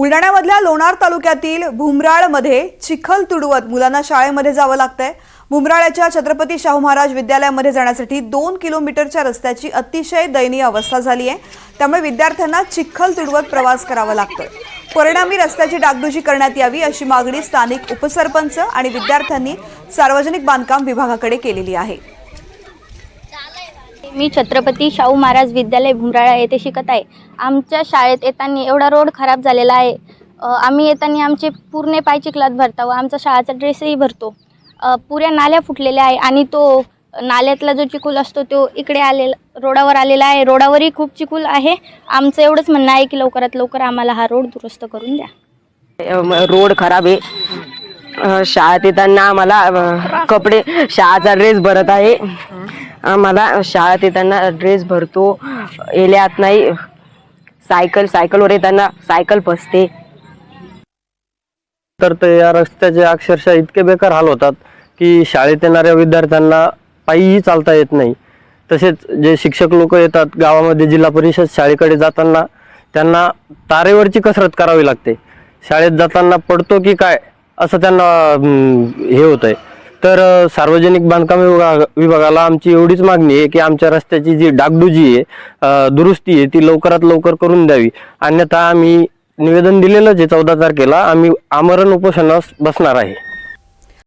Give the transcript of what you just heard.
बुलढाण्यामधल्या लोणार तालुक्यातील भुमराळमध्ये चिखल तुडवत मुलांना शाळेमध्ये जावं लागतंय. भुमराळ्याच्या छत्रपती शाहू महाराज विद्यालयामध्ये जाण्यासाठी दोन किलोमीटरच्या रस्त्याची अतिशय दयनीय अवस्था झाली आहे. त्यामुळे विद्यार्थ्यांना चिखल तुडवत प्रवास करावा लागतोय. परिणामी रस्त्याची डागडुजी करण्यात यावी अशी मागणी स्थानिक उपसरपंच आणि विद्यार्थ्यांनी सार्वजनिक बांधकाम विभागाकडे केलेली आहे. मी छत्रपती शाहू महाराज विद्यालय भुमराळा येथे शिकत आहे. आमच्या शाळेत येताना एवढा रोड खराब झालेला आहे. आम्ही येताना आमचे पूर्ण पाय चिखलात भरता व आमचा शाळाचा ड्रेसही भरतो. पुऱ्या नाल्या फुटलेल्या आहे आणि तो नाल्यातला जो चिखूल असतो तो इकडे आलेला रोडावर आलेला आहे. रोडावरही खूप चिखूल आहे. आमचं एवढंच म्हणणं आहे की लवकरात लवकर आम्हाला हा रोड दुरुस्त करून द्या. रोड खराब आहे. शाळेत येताना आम्हाला कपडे शाळाचा ड्रेस भरत आहे. आम्हाला शाळेत येताना ड्रेस भरतो. येल्यात नाही सायकल सायकलवर येताना सायकल फसते तर ते या रस्त्याचे अक्षरशः इतके बेकार हाल होतात की शाळेत येणाऱ्या विद्यार्थ्यांना पायीही चालता येत नाही. तसेच जे शिक्षक लोक येतात गावामध्ये जिल्हा परिषद शाळेकडे जाताना त्यांना तारेवरची कसरत करावी लागते. शाळेत जाताना पडतो की काय असं त्यांना हे होत आहे तर सार्वजनिक बांधकाम विभाग विभागाला आमची एवढीच मागणी आहे की आमच्या रस्त्याची जी डागडुजी आहे दुरुस्ती आहे ती लवकरात लवकर करून द्यावी. अन्यथा आम्ही निवेदन दिलेलंच आहे चौदा तारखेला. आम्ही आमरण उपोषणास बसणार आहे.